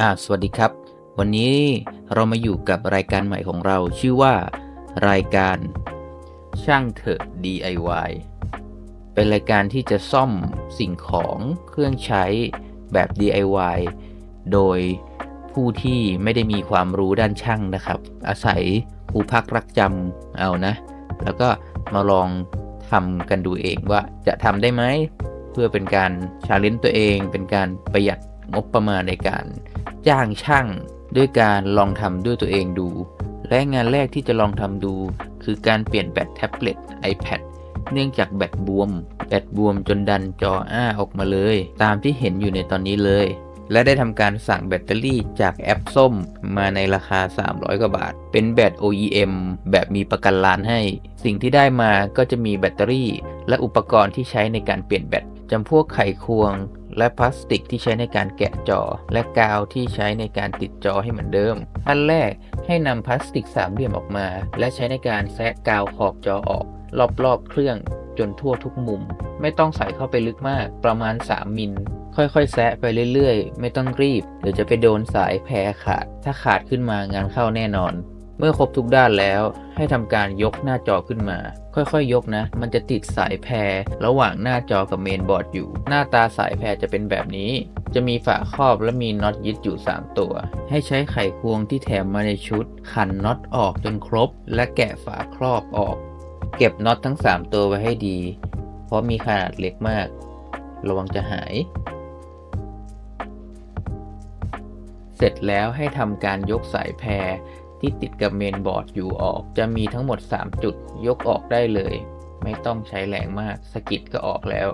อ่าสวัสดีครับ วันนี้เรามาอยู่กับรายการใหม่ของเราชื่อว่า รายการช่างเถอะ DIY เป็นรายการที่จะซ่อมสิ่งของเครื่องใช้แบบ DIY โดยผู้ที่ไม่ได้มีความรู้ด้านช่างนะครับ อาศัยครูพักรักจำเอานะ แล้วก็มาลองทำกันดูเองว่าจะทำได้ไหม เพื่อเป็นการชาเลนจ์ตัวเอง เป็นการประหยัด งบประมาณในการจ้างช่างด้วยการลองทำด้วยตัวเองดู และงานแรกที่จะลองทำดู คือการเปลี่ยนแบตแท็บเล็ต iPad เนื่องจากแบตบวม แบตบวมจนดันจออ้าออกมาเลย ตามที่เห็นอยู่ในตอนนี้เลย และได้ทำการสั่งแบตเตอรี่จากแอปส้มมาในราคา 300 กว่าบาท เป็นแบต OEM แบบมีประกันร้านให้ สิ่งที่ได้มาก็จะมีแบตเตอรี่ และอุปกรณ์ที่ใช้ในการเปลี่ยนแบตจำพวกไขควง และพลาสติกที่ใช้ในการแกะจอ และกาวที่ใช้ในการติดจอให้เหมือนเดิม อันแรกให้นำพลาสติกสามเหลี่ยมออกมา และใช้ในการแซะกาวขอบจอออก รอบๆเครื่องจนทั่วทุกมุม ไม่ต้องใส่เข้าไปลึกมากประมาณ 3 มิลค่อยๆ แซะไปเรื่อยๆ ไม่ต้องรีบ เดี๋ยวจะไปโดนสายแพรขาด ถ้าขาดขึ้นมางานเข้าแน่นอน เมื่อครบทุกด้านแล้วให้ทำการยกหน้าจอขึ้นมา ค่อยๆยกนะ มันจะติดสายแพรระหว่างหน้าจอกับเมนบอร์ดอยู่ หน้าตาสายแพรจะเป็นแบบนี้ จะมีฝาครอบและมีน็อตยึดอยู่ 3 ตัว ให้ใช้ไขควงที่แถมมาในชุด ขันน็อตออกจนครบ และแกะฝาครอบออก เก็บน็อตทั้ง 3 ตัวไว้ให้ดี เพราะมีขนาดเล็กมาก ระวังจะหายเสร็จแล้วให้ทำการยกสายแพร ที่ติดกับเมนบอร์ดอยู่ออก จะมีทั้งหมด 3 จุดยกออกได้เลย ไม่ต้องใช้แรงมากสกิดก็ออกแล้ว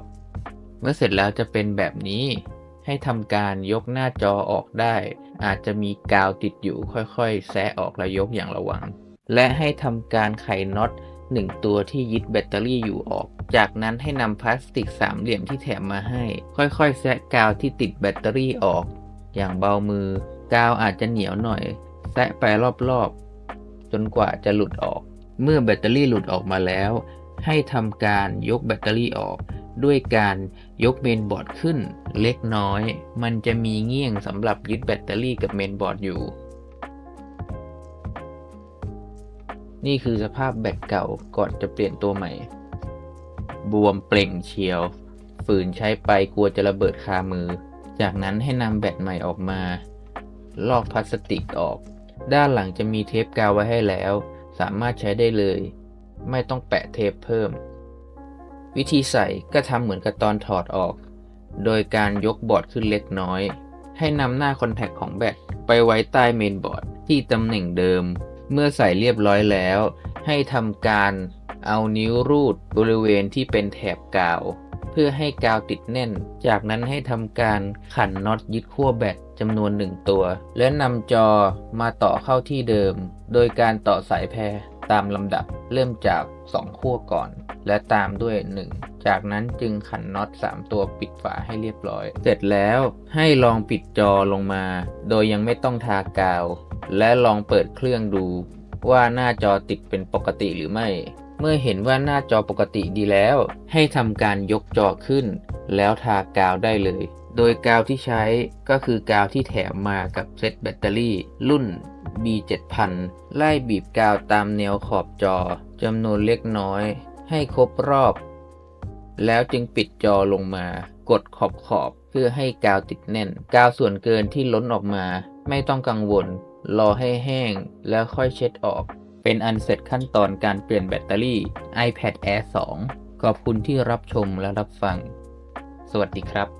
เมื่อเสร็จแล้วจะเป็นแบบนี้ ให้ทำการยกหน้าจอออกได้ อาจจะมีกาวติดอยู่ค่อยๆ แซะออกและยกอย่างระวัง และให้ทำการไขน็อตหนึ่งตัวที่ยึดแบตเตอรี่อยู่ออก จากนั้นให้นำพลาสติกสามเหลี่ยมที่แถมมาให้ ค่อยๆ แซะกาวที่ติดแบตเตอรี่ออก อย่างเบามือ กาวอาจจะเหนียวหน่อย แซะไปรอบๆ จนกว่าจะหลุดออก เมื่อแบตเตอรี่หลุดออกมาแล้ว ให้ทำการยกแบตเตอรี่ออก ด้วยการยกเมนบอร์ดขึ้นเล็กน้อย มันจะมีเงี่ยงสำหรับยึดแบตเตอรี่กับเมนบอร์ดอยู่ นี่คือสภาพแบตเก่าก่อนจะเปลี่ยนตัวใหม่ บวมเปล่งเชียว ฝืนใช้ไปกลัวจะระเบิดคามือ จากนั้นให้นำแบตใหม่ออกมาลอกพลาสติกออก ด้านหลังจะมีเทปกาวไว้ให้แล้ว สามารถใช้ได้เลย ไม่ต้องแปะเทปเพิ่ม วิธีใส่ก็ทำเหมือนกับตอนถอดออก โดยการยกบอร์ดขึ้นเล็กน้อย ให้นำหน้าคอนแทคของแบตไปไว้ใต้เมนบอร์ดที่ตำแหน่งเดิม เมื่อใส่เรียบร้อยแล้ว ให้ทำการเอานิ้วรูดบริเวณที่เป็นแถบกาว เพื่อให้กาวติดแน่น จากนั้นให้ทำการขันน็อตยึดขั้วแบตจำนวนหนึ่งตัว และนำจอมาต่อเข้าที่เดิม โดยการต่อสายแพรตามลำดับเริ่มจาก 2 ขั้วก่อน และตามด้วย 1 จากนั้นจึงขันน็อต 3 ตัวปิดฝาให้เรียบร้อย เสร็จแล้วให้ลองปิดจอลงมา โดยยังไม่ต้องทากาว และลองเปิดเครื่องดูว่าหน้าจอติดเป็นปกติหรือไม่ เมื่อเห็นว่าหน้าจอปกติดีแล้ว ให้ทำการยกจอขึ้น แล้วทากาวได้เลย โดยกาวที่ใช้ก็คือกาวที่แถมมากับเซตแบตเตอรี่ รุ่น B7000 ไล่บีบกาวตามแนวขอบจอจำนวนเล็กน้อย ให้ครบรอบ แล้วจึงปิดจอลงมา กดขอบขอบเพื่อให้กาวติดแน่น กาวส่วนเกินที่ล้นออกมา ไม่ต้องกังวล รอให้แห้งแล้วค่อยเช็ดออก เป็นอันเสร็จขั้นตอนการเปลี่ยนแบตเตอรี่ iPad Air 2 ขอบคุณที่รับชมและรับฟัง สวัสดีครับ